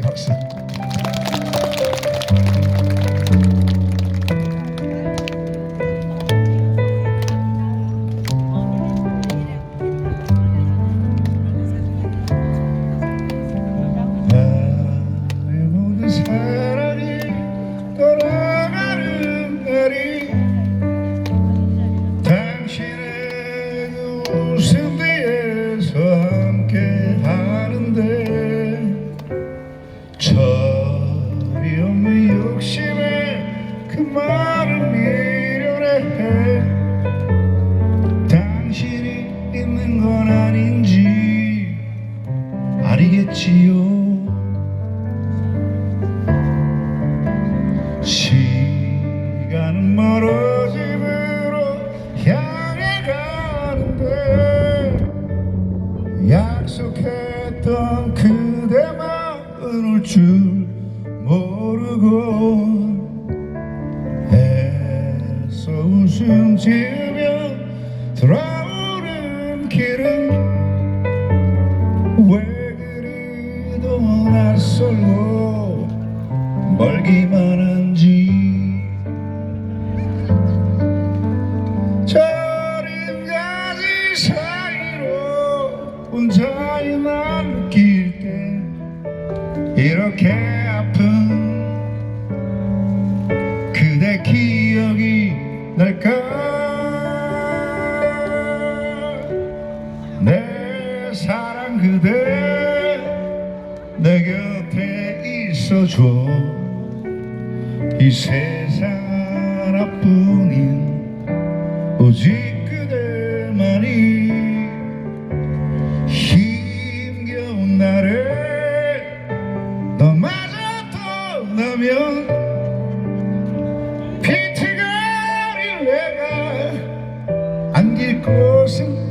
그분 그 말을 미련해. 당신이 있는 건 아닌지 아니겠지요? 시간은 멀어 집으로 향해 가는데 약속했던 그대만 올줄모 웃음 지으며 돌아오는 길은 왜 그리도 낯설고 멀기만 한지. 저린 가지 사이로 혼자인 날 느낄 때 이렇게 아픈 내 사랑 그대 내 곁에 있어줘. 이 세상 하나뿐인 오직 그대만이 힘겨운 날에 너마저 떠나면 비트거릴 내가 안길 곳은